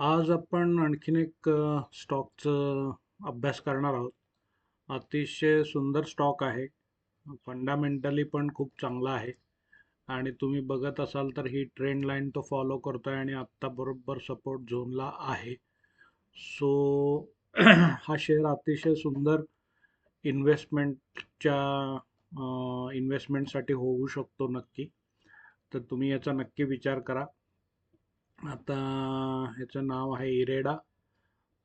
आज आपण आणखीन एक स्टॉकचं अभ्यास करणार आहोत. अतिशय सुंदर स्टॉक आहे. फंडामेंटली पण खूप चांगला आहे. आणि तुम्ही बघत असाल तर ही ट्रेंड लाईन तो फॉलो करतो आहे आणि आत्ता बरोबर सपोर्ट झोनला आहे. सो हा शेअर अतिशय सुंदर इन्व्हेस्टमेंटच्या इन्व्हेस्टमेंटसाठी होऊ शकतो नक्की. तर तुम्ही याचा नक्की विचार करा. आता ह्याचं नाव आहे इरेडा.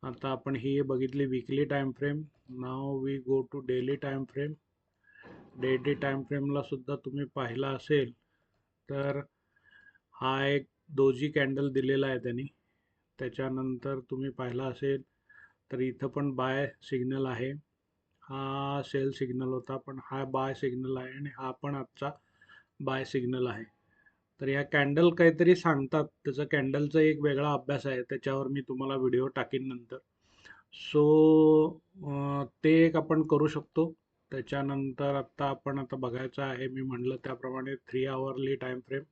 आता आपण ही बघितली weekly time frame now we go to daily time frame daily time फ्रेमला सुद्धा तुम्ही पाहिला असेल तर हा एक दोजी कॅन्डल दिलेला आहे त्यांनी. त्याच्यानंतर तुम्ही पाहिला असेल तर इथं पण बाय सिग्नल आहे. हा सेल सिग्नल होता पण हा बाय सिग्नल आहे आणि हा पण आजचा बाय सिग्नल आहे. तर या कॅन्डल काहीतरी सांगतात. त्याचा कॅन्डलचा एक वेगळा अभ्यास आहे. त्याच्यावर मी तुम्हाला व्हिडिओ टाकीन नंतर. सो ते एक आपण करू शकतो. त्याच्यानंतर आत्ता आपण आता बघायचं आहे. मी म्हटलं त्याप्रमाणे थ्री आवरली टाईम फ्रेम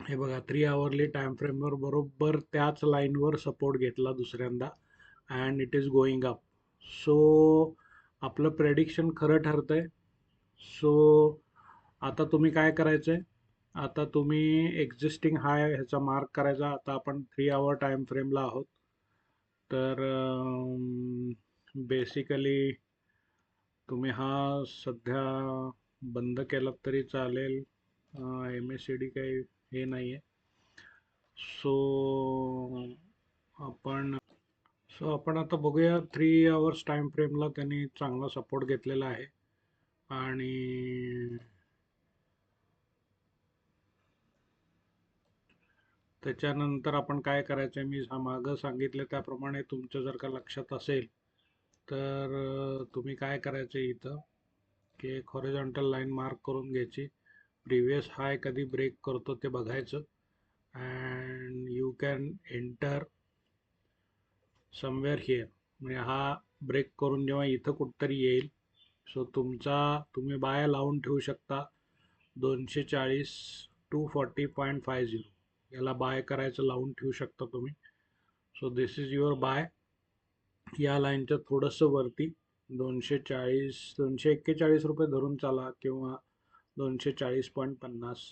हे बघा थ्री आवरली टाईम फ्रेमवर बरोबर त्याच लाईनवर सपोर्ट घेतला दुसऱ्यांदा. And it is going up so आपलं प्रेडिक्शन खरं ठरतं आहे सो आता तुम्ही काय करायचं आहे आता तुम्ही एक्झिस्टिंग हाय ह्याचा मार्क करायचा. आता आपण थ्री आवर टाईम फ्रेमला आहोत. तर बेसिकली तुम्ही हा सध्या बंद केलं तरी चालेल. एम एस सी डी काही हे नाही आहे सो आपण सो आपण आता बघूया थ्री आवर्स टाईम फ्रेमला त्यांनी चांगला सपोर्ट घेतलेला आहे. आणि त्याच्यानंतर आपण काय करायचं आहे मी हा मागं सांगितलं त्याप्रमाणे तुमचं जर का लक्षात असेल तर तुम्ही काय करायचं आहे इथं? की एक हॉरिझॉन्टल लाईन मार्क करून घ्यायची. प्रिव्हियस हाय कधी ब्रेक करतो ते बघायचं. And you can enter somewhere here म्हणजे हा ब्रेक करून जेव्हा इथं कुठतरी येईल सो तुमचा तुम्ही बाय लावून ठेवू शकता दोनशे चाळीस two forty point five zero याला बाय करायचं लावून ठेवू शकता तुम्ही. So this is your buy या लाईनच्या थोडंसं वरती दोनशे चाळीस दोनशे एक्केचाळीस रुपये धरून चाला किंवा दोनशे चाळीस पॉईंट पन्नास.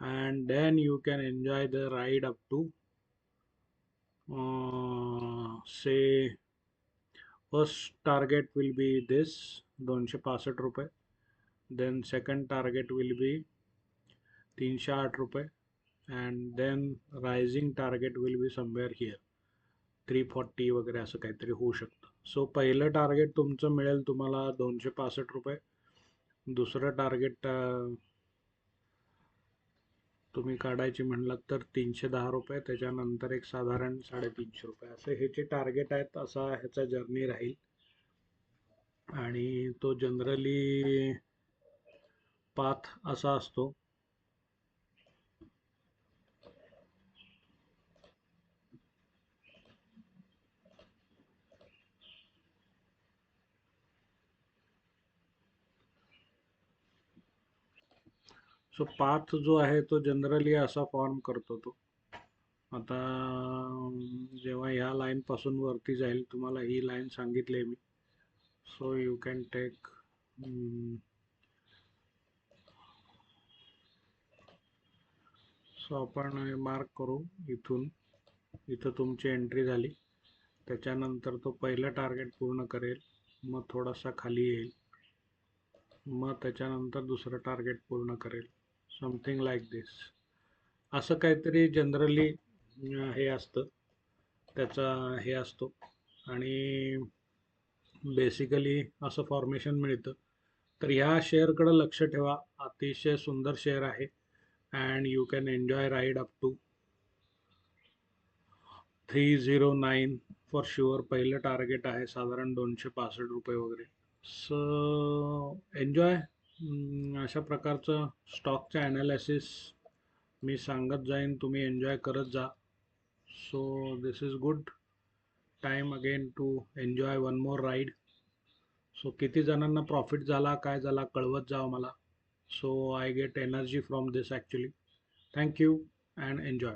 And then you can enjoy the ride up to say first target will be this दोनशे पासष्ट रुपये. Then second target will be तीनशे आठ रुपये. And then rising target will be somewhere here three forty वगैरे असं काहीतरी होऊ शकतं. सो पहिलं टार्गेट तुमचं मिळेल तुम्हाला दोनशे पासष्ट रुपये. दुसरं टार्गेट तुम्ही काढायची म्हणलात तर तीनशे दहा रुपये. त्याच्यानंतर एक साधारण साडेतीनशे रुपये. असे जे टार्गेट आहेत असा ह्याचा जर्नी राहील. आणि तो जनरली पाथ असा असतो सो पाथ जो आहे तो जनरली असा फॉर्म करतो तो. आता जेव्हा ह्या लाईनपासून वरती जाईल तुम्हाला ही लाईन सांगितली मी. So you can take so आपण मार्क करू इथून. इथं तुमची एंट्री झाली. त्याच्यानंतर तो पहिलं टार्गेट पूर्ण करेल. मग थोडासा खाली येईल. मग त्याच्यानंतर दुसरं टार्गेट पूर्ण करेल. समथिंग लाईक दिस असं काहीतरी जनरली हे असतं. त्याचा हे असतो. आणि बेसिकली असं फॉर्मेशन मिळतं. तर ह्या शेअरकडं लक्ष ठेवा. अतिशय सुंदर शेअर आहे. And you can enjoy ride up to three zero nine for sure पहिलं टार्गेट आहे साधारण दोनशे पासष्ट रुपये वगैरे. सो एन्जॉय अशा प्रकारचं स्टॉकचं ॲनालिसिस मी सांगत जाईन. तुम्ही एन्जॉय करत जा. So this is good time again to enjoy one more ride so किती जणांना प्रॉफिट झाला काय झाला कळवत जा मला. So I get energy from this actually thank you and enjoy